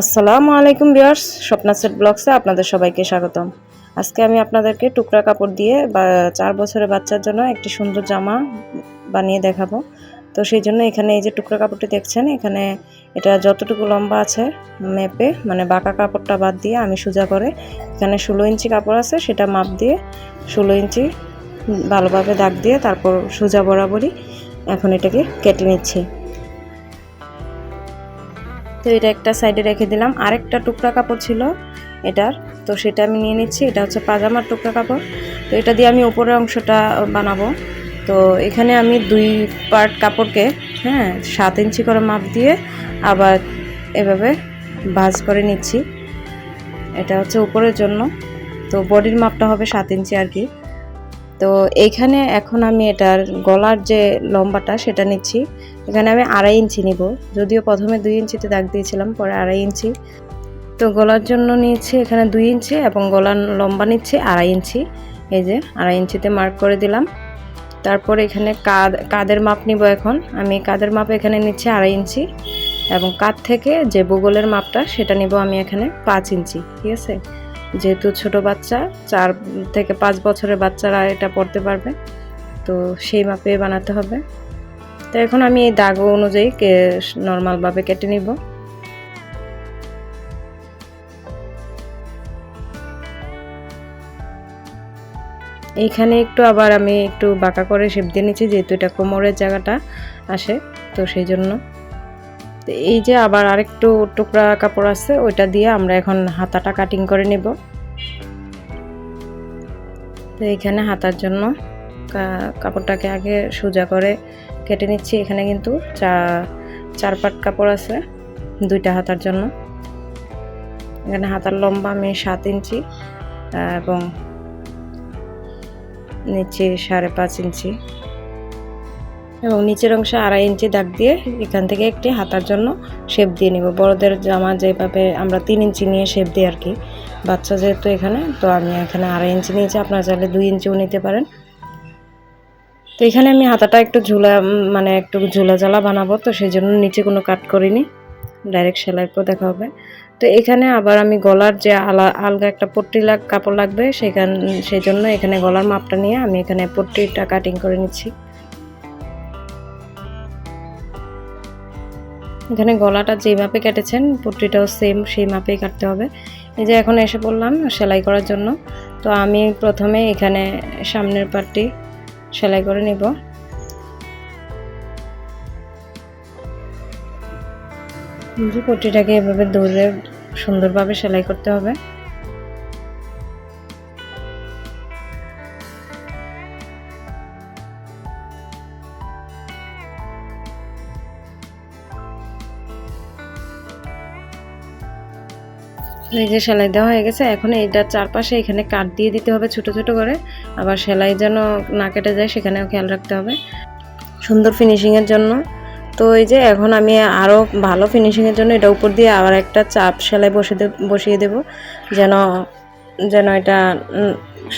আসসালামু আলাইকুম বিয়ার্স স্বপ্না সেট ব্লগসে আপনাদের সবাইকে স্বাগতম। আজকে আমি আপনাদেরকে টুকরা কাপড় দিয়ে বা চার বছরের বাচ্চার জন্য একটি সুন্দর জামা বানিয়ে দেখাবো। তো সেই জন্য এখানে এই যে টুকরা কাপড়টি দেখছেন, এখানে এটা যতটুকু লম্বা আছে মেপে মানে বাঁকা কাপড়টা বাদ দিয়ে আমি সোজা করে, এখানে ষোলো ইঞ্চি কাপড় আছে, সেটা মাপ দিয়ে ষোলো ইঞ্চি ভালোভাবে দাগ দিয়ে তারপর সোজা বরাবরই এখন এটাকে কেটে নিচ্ছি। তো এটা একটা সাইডে রেখে দিলাম। আরেকটা টুকরা কাপড় ছিল এটার, তো সেটা আমি নিয়ে নিচ্ছি। এটা হচ্ছে পাজামার টুকরা কাপড়। তো এটা দিয়ে আমি উপরের অংশটা বানাবো। তো এখানে আমি দুই পার্ট কাপড়কে হ্যাঁ সাত ইঞ্চি করে মাপ দিয়ে আবার এভাবে ভাজ করে নিচ্ছি। এটা হচ্ছে উপরের জন্য। তো বডির মাপটা হবে সাত ইঞ্চি আর কি। তো এইখানে এখন আমি এটার গলার যে লম্বাটা, সেটা নিচ্ছি। এখানে আমি আড়াই ইঞ্চি নিব। যদিও প্রথমে দুই ইঞ্চিতে দাগ দিয়েছিলাম, পরে আড়াই ইঞ্চি। তো গলার জন্য নিয়েছি এখানে দুই ইঞ্চি এবং গলার লম্বা নিচ্ছি আড়াই ইঞ্চি। এই যে আড়াই ইঞ্চিতে মার্ক করে দিলাম। তারপর এখানে কাদ কাদের মাপ নিব এখন। আমি কাদের মাপ এখানে নিচ্ছি আড়াই ইঞ্চি এবং কাদ থেকে যে বগলের মাপটা সেটা নিব আমি এখানে পাঁচ ইঞ্চি, ঠিক আছে? যেহেতু ছোট বাচ্চা, চার থেকে পাঁচ বছরের বাচ্চারা এটা পড়তে পারবে। তো সেই মাপে বানাতে হবে। তো এখন আমি এই দাগ অনুযায়ী নর্মালভাবে কেটে নিব। এইখানে একটু আবার আমি একটু বাঁকা করে শেপ দিয়ে নিচ্ছি, যেহেতু এটা কোমরের জায়গাটা আসে, তো সেই জন্য। তো এই যে আবার আরেকটু টুকরা কাপড় আছে, ওইটা দিয়ে আমরা এখন হাতাটা কাটিং করে নেব। তো এইখানে হাতার জন্য কাপড়টাকে আগে সোজা করে কেটে নিচ্ছি। এখানে কিন্তু চা, চার পাট কাপড় আছে দুইটা হাতার জন্য। এখানে হাতার লম্বা আমি সাত ইঞ্চি এবং নিচে সাড়ে পাঁচ ইঞ্চি। এবং নিচের অংশে আড়াই ইঞ্চি দাগ দিয়ে এখান থেকে একটি হাতার জন্য শেপ দিয়ে নিব। বড়দের জামা যেভাবে আমরা তিন ইঞ্চি নিয়ে শেপ দিই আর কি। বাচ্চা যেহেতু এখানে, তো আমি এখানে আড়াই ইঞ্চি নিয়েছি। আপনারা চাইলে দুই ইঞ্চিও নিতে পারেন। তো এখানে আমি হাতাটা একটু ঝুলা মানে একটু ঝুলা জ্বালা বানাবো, তো সেই জন্য নিচে কোনো কাট করিনি। ডাইরেক্ট সেলাইয়ের পর দেখা হবে। তো এখানে আবার আমি গলার যে আলা, আলগা একটা পট্টি লাগ, কাপড় লাগবে, সেখান সেই জন্য এখানে গলার মাপটা নিয়ে আমি এখানে পট্টিটা কাটিং করে নিচ্ছি। এখানে গলাটা যে মাপে কেটেছেন, পট্টিটাও সেম সেই মাপেই কাটতে হবে। এই যে এখন এসে পড়লাম সেলাই করার জন্য। তো আমি প্রথমে এখানে সামনের পাটটি সেলাই করে নিব। পট্টিটাকে এভাবে দৌড়ে সুন্দরভাবে সেলাই করতে হবে। এই যে সেলাই দেওয়া হয়ে গেছে, এখন এইটার চারপাশে এখানে কাট দিয়ে দিতে হবে ছোট ছোট করে। আবার সেলাই যেন না কেটে যায়, সেখানেও খেয়াল রাখতে হবে। সুন্দর ফিনিশিংয়ের জন্য। তো এই যে এখন আমি আরও ভালো ফিনিশিংয়ের জন্য এটা উপর দিয়ে আবার একটা চাপ সেলাই বসে বসিয়ে দেব, যেন যেন এটা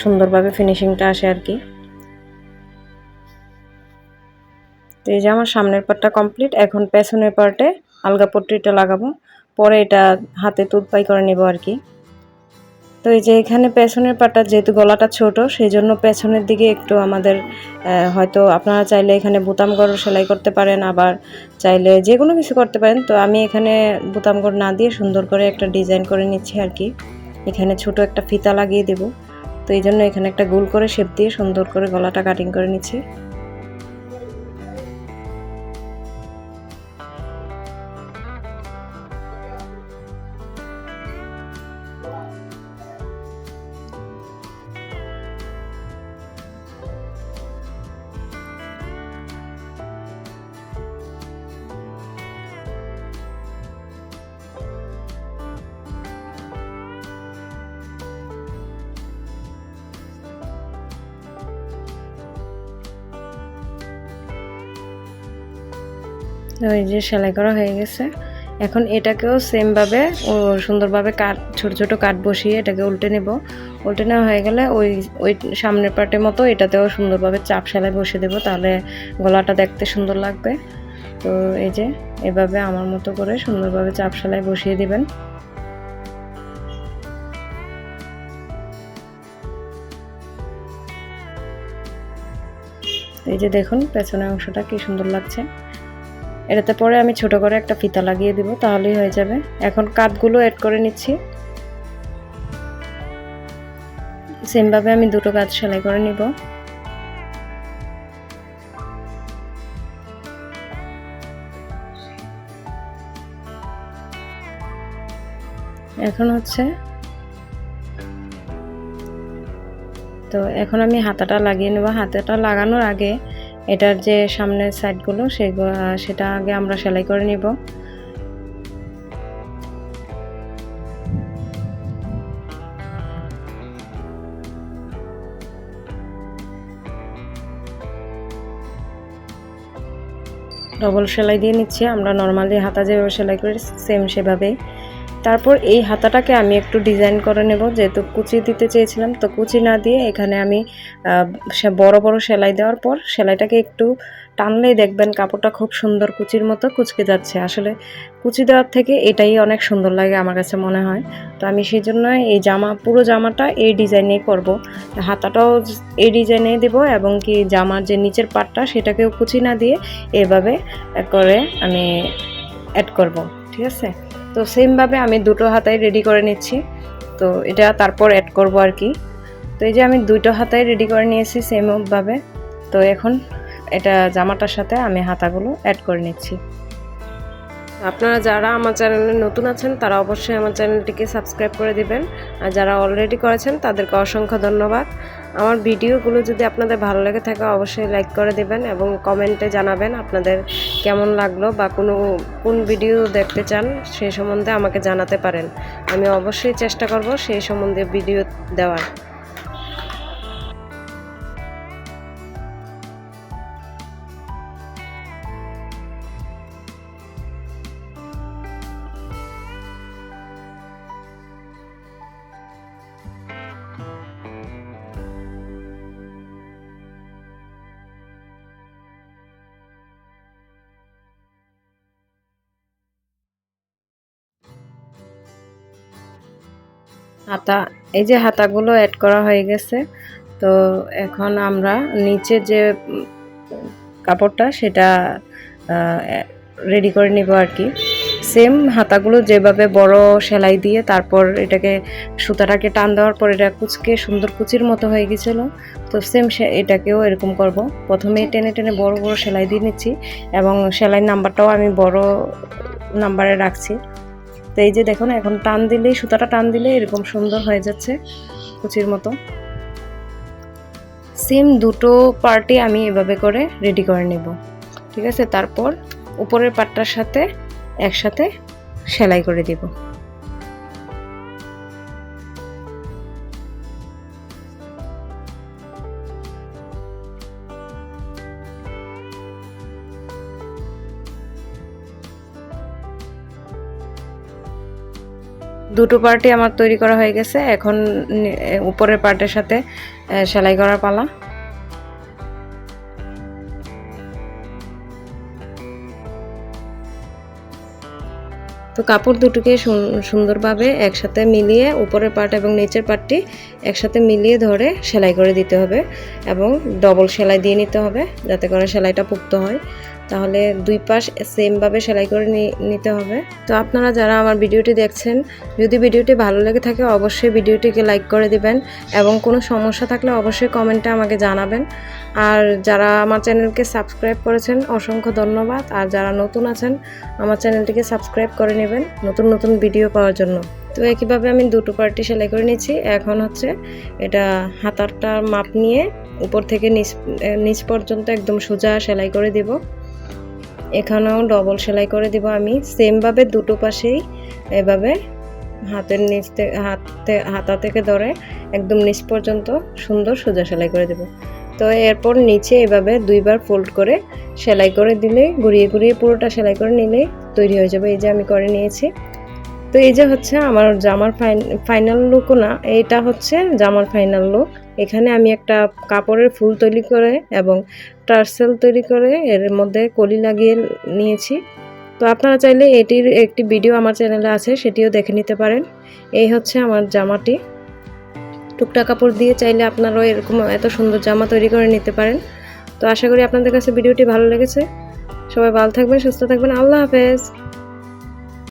সুন্দরভাবে ফিনিশিংটা আসে আর কি। তো এই যে আমার সামনের পার্টটা কমপ্লিট এখন পেছনের পার্টে আলগা পট্টিটা লাগাবো, পরে এটা হাতে তুদপাই করে নেব আর কি। তো এই যে এখানে পেছনের পাটা যেহেতু গলাটা ছোট সেই জন্য পেছনের দিকে একটু আমাদের হয়তো আপনারা চাইলে এখানে বোতামগড় সেলাই করতে পারেন, আবার চাইলে যে কোনো কিছু করতে পারেন। তো আমি এখানে বোতামগড় না দিয়ে সুন্দর করে একটা ডিজাইন করে নিচ্ছি আর কি। এখানে ছোট একটা ফিতা লাগিয়ে দেব। তো এই জন্য এখানে একটা গোল করে শেপ দিয়ে সুন্দর করে গলাটা কাটিং করে নিচ্ছি। ওই যে সেলাই করা হয়ে গেছে। এখন এটাকেও সেমভাবে ও সুন্দরভাবে কাট, ছোট ছোট কাট বসিয়ে এটাকে উল্টে নেব। উল্টে নেওয়া হয়ে গেলে ওই ওই সামনের পার্টের মতো এটাতেও সুন্দরভাবে চাপ সেলাই বসে দেব, তাহলে গলাটা দেখতে সুন্দর লাগবে। তো এই যে, এভাবে আমার মতো করে সুন্দরভাবে চাপ সেলাই বসিয়ে দিবেন। এই যে দেখুন, পেছনের অংশটা কি সুন্দর লাগছে। এটাতে পরে আমি ছোট করে একটা ফিতা লাগিয়ে দিব, তাহলেই হয়ে যাবে। এখন কাঠগুলো অ্যাড করে নিচ্ছি। সেমভাবে আমি দুটো কাজ সেলাই করে নিব। এখন হচ্ছে, তো এখন আমি হাতাটা লাগিয়ে নেব। হাতাটা লাগানোর আগে এটার যে সামনের সাইডগুলো সেটা আগে আমরা সেলাই করে নিব। ডবল সেলাই দিয়ে নিচ্ছি। আমরা নর্মালি হাতা যেভাবে সেলাই করি সেম সেভাবেই। তারপর এই হাতাটাকে আমি একটু ডিজাইন করে নেব। যেহেতু কুচি দিতে চেয়েছিলাম, তো কুচি না দিয়ে এখানে আমি বড় বড় সেলাই দেওয়ার পর সেলাইটাকে একটু টানলেই দেখবেন কাপড়টা খুব সুন্দর কুচির মতো কুচকে যাচ্ছে। আসলে কুচি দেওয়ার থেকে এটাই অনেক সুন্দর লাগে আমার কাছে মনে হয়। তো আমি সেই জন্য এই জামা, পুরো জামাটা এই ডিজাইনেই করব। হাতাটাও এই ডিজাইনেই দেব এবং কি জামার যে নিচের পাটটা সেটাকেও কুচি না দিয়ে এভাবে করে আমি অ্যাড করব। ঠিক আছে? তো সেমভাবে আমি দুটো হাতাই রেডি করে নিচ্ছি। তো এটা তারপর অ্যাড করব আর কি। তো এই যে আমি দুটো হাতাই রেডি করে নিয়েছি সেমভাবে। তো এখন এটা জামাটার সাথে আমি হাতাগুলো অ্যাড করে নিচ্ছি। আপনারা যারা আমার চ্যানেলে নতুন আছেন, তারা অবশ্যই আমার চ্যানেলটিকে সাবস্ক্রাইব করে দিবেন। আর যারা অলরেডি করেছেন, তাদেরকে অসংখ্য ধন্যবাদ। আমার ভিডিওগুলো যদি আপনাদের ভালো লেগে থাকে, অবশ্যই লাইক করে দেবেন এবং কমেন্টে জানাবেন আপনাদের কেমন লাগল বা কোনো, কোন ভিডিও দেখতে চান সেই সম্বন্ধে আমাকে জানাতে পারেন। আমি অবশ্যই চেষ্টা করব সেই সম্বন্ধে ভিডিও দেওয়ার। হাতা এই যে হাতাগুলো অ্যাড করা হয়ে গেছে তো এখন আমরা নিচে যে কাপড়টা সেটা রেডি করে নিব আর কি। সেম হাতাগুলো যেভাবে বড় সেলাই দিয়ে তারপর এটাকে সুতাটাকে টান দেওয়ার পর এটা কুচকে সুন্দর কুচির মতো হয়ে গেছিল। তো সেম এটাকেও এরকম করব। প্রথমে টেনে টেনে বড় বড় সেলাই দিয়ে নিচ্ছি এবং সেলাই নাম্বারটাও আমি বড় নাম্বারে রাখছি। তো এই যে দেখো না এখন টান দিলেই, সুতাটা টান দিলে এরকম সুন্দর হয়ে যাচ্ছে কুচির মতো। সেম দুটো পার্টি আমি এভাবে করে রেডি করে নেব। ঠিক আছে? তারপর উপরের পাটটার সাথে একসাথে সেলাই করে দিব। দুটো পার্টি আমার তৈরি করা হয়ে গেছে। এখন উপরের পার্টের সাথে সেলাই করার পালা। তো কাপড় দুটোকে সুন্দরভাবে একসাথে মিলিয়ে উপরের পার্ট এবং নিচের পার্টটি একসাথে মিলিয়ে ধরে সেলাই করে দিতে হবে এবং ডবল সেলাই দিয়ে নিতে হবে যাতে করে সেলাইটা পুক্ত হয়। তাহলে দুই পাশ সেমভাবে সেলাই করে নিতে হবে। তো আপনারা যারা আমার ভিডিওটি দেখছেন, যদি ভিডিওটি ভালো লেগে থাকে অবশ্যই ভিডিওটিকে লাইক করে দিবেন এবং কোনো সমস্যা থাকলে অবশ্যই কমেন্টে আমাকে জানাবেন। আর যারা আমার চ্যানেলকে সাবস্ক্রাইব করেছেন, অসংখ্য ধন্যবাদ। আর যারা নতুন আছেন, আমার চ্যানেলটিকে সাবস্ক্রাইব করে নেবেন নতুন নতুন ভিডিও পাওয়ার জন্য। তো একইভাবে আমি দুটো পার্টি সেলাই করে নিচ্ছি এখন হচ্ছে এটা হাতারটার মাপ নিয়ে উপর থেকে নিচ নিচ পর্যন্ত একদম সোজা সেলাই করে দিব। এখানেও ডবল সেলাই করে দিব আমি। সেমভাবে দুটো পাশেই এভাবে হাতের নিচ থেকে হাতে, হাতা থেকে ধরে একদম নিচ পর্যন্ত সুন্দর সোজা সেলাই করে দেব। তো এরপর নিচে এভাবে দুইবার ফোল্ড করে সেলাই করে দিলে, ঘুরিয়ে ঘুরিয়ে পুরোটা সেলাই করে নিলে তৈরি হয়ে যাবে। এই যে আমি করে নিয়েছি। তো এই যে হচ্ছে আমার জামার ফাইনাল লুকও না এটা হচ্ছে জামার ফাইনাল লুক এখানে আমি একটা কাপড়ের ফুল তৈরি করে এবং টার্সেল তৈরি করে এর মধ্যে কলি লাগিয়ে নিয়েছি। তো আপনারা চাইলে এটির একটি ভিডিও আমার চ্যানেলে আছে, সেটিও দেখে নিতে পারেন। এই হচ্ছে আমার জামাটি। টুকটা কাপড় দিয়ে চাইলে আপনারাও এরকম এত সুন্দর জামা তৈরি করে নিতে পারেন। তো আশা করি আপনাদের কাছে ভিডিওটি ভালো লেগেছে। সবাই ভালো থাকবেন, সুস্থ থাকবেন। আল্লাহ হাফেজ।